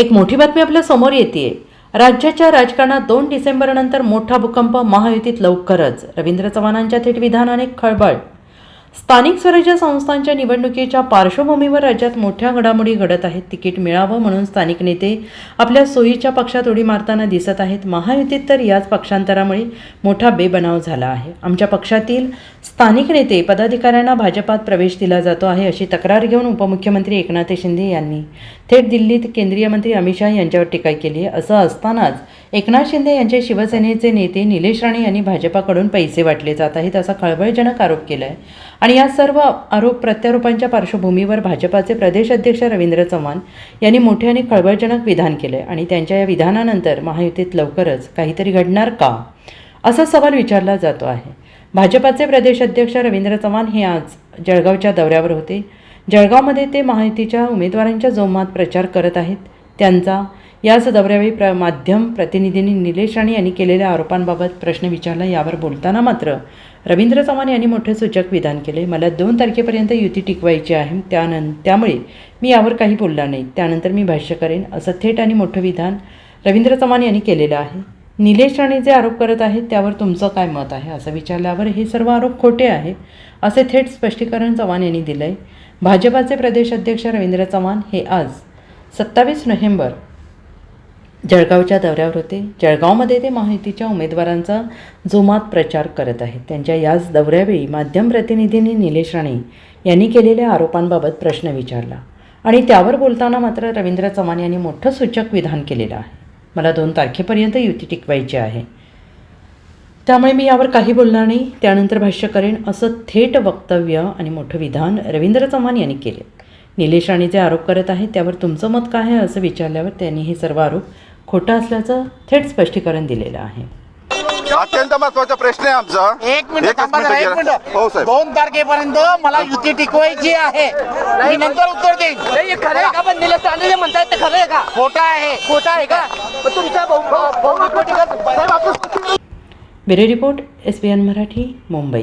एक मोठी बातमी आपल्यासमोर येते राज्याच्या राजकारणात दोन डिसेंबरनंतर मोठा भूकंप महायुतीत लवकरच. रवींद्र चव्हाणांच्या थेट विधानाने खळबळ स्थानिक स्वराज्य संस्थांच्या निवडणुकीच्या पार्श्वभूमीवर राज्यात मोठ्या घडामोडी घडत आहेत. तिकीट मिळावं म्हणून स्थानिक नेते आपल्या सोयीच्या पक्षात उडी मारताना दिसत आहेत. महायुतीत तर याच पक्षांतरामुळे मोठा बेबनाव झाला आहे. आमच्या पक्षातील स्थानिक नेते पदाधिकाऱ्यांना भाजपात प्रवेश दिला जातो आहे अशी तक्रार घेऊन उपमुख्यमंत्री एकनाथ शिंदे यांनी थेट दिल्लीत केंद्रीय मंत्री अमित शहा यांच्यावर टीका केली आहे. असं असतानाच एकनाथ शिंदे यांचे शिवसेनेचे नेते निलेश राणे यांनी भाजपाकडून पैसे वाटले जात आहेत असा खळबळजनक आरोप केला आहे आणि या सर्व आरोप प्रत्यारोपांच्या पार्श्वभूमीवर भाजपाचे प्रदेश अध्यक्ष रवींद्र चव्हाण यांनी मोठे आणि खळबळजनक विधान केले आणि त्यांच्या या विधानानंतर महायुतीत लवकरच काहीतरी घडणार का असा सवाल विचारला जातो आहे. भाजपाचे प्रदेश अध्यक्ष रवींद्र चव्हाण हे आज जळगावच्या दौऱ्यावर होते. जळगावमध्ये ते महायुतीच्या उमेदवारांच्या जोमात प्रचार करत आहेत. त्यांचा याच दौऱ्यावेळी प्र माध्यम प्रतिनिधींनी निलेश राणे यांनी केलेल्या आरोपांबाबत प्रश्न विचारला यावर बोलताना मात्र रवींद्र चव्हाण यांनी मोठे सूचक विधान केले. मला दोन तारखेपर्यंत युती टिकवायची आहे त्यानं त्यामुळे मी यावर काही बोलला नाही. त्यानंतर मी भाष्य करेन असं थेट आणि मोठं विधान रवींद्र चव्हाण यांनी केलेलं आहे. निलेश राणे जे आरोप करत आहेत त्यावर तुमचं काय मत आहे? असं विचारल्यावर हे सर्व आरोप खोटे आहे असे थेट स्पष्टीकरण चव्हाण यांनी दिलं आहे भाजपाचे प्रदेश अध्यक्ष रवींद्र चव्हाण हे आज सत्तावीस नोव्हेंबर जळगावच्या दौऱ्यावर होते जळगावमध्ये ते माहितीच्या उमेदवारांचा जोमात प्रचार करत आहेत. त्यांच्या याच दौऱ्यावेळी माध्यम प्रतिनिधींनी निलेश राणे यांनी केलेल्या आरोपांबाबत प्रश्न विचारला. आणि त्यावर बोलताना मात्र रवींद्र चव्हाण यांनी मोठं सूचक विधान केलेलं आहे. मला दोन तारखेपर्यंत युती टिकवायची आहे. त्यामुळे मी यावर काही बोलणार नाही. त्यानंतर भाष्य करेन असं थेट वक्तव्य आणि मोठं विधान रवींद्र चव्हाण यांनी केले. निलेश राणे जे आरोप करत आहेत त्यावर तुमचं मत काय आहे असं विचारल्यावर त्यांनी हे सर्व आरोप खोटा असल्याचं थेट स्पष्टीकरण दिलेलं आहे. अत्यंत महत्त्वाचा प्रश्न आहे आमचा. एक मिनिट थांबा जरा, एक. मिनिट. हो साहेब. दोन तारखेपर्यंत मला युती टिकवायची आहे. मी नंतर उत्तर देईन. नाही, खरं का? पण निलेश राणे जे म्हणतायत ते खरं आहे का? खोटा आहे. खोटं आहे का? मग साहेब, bureau report S B N Marathi Mumbai.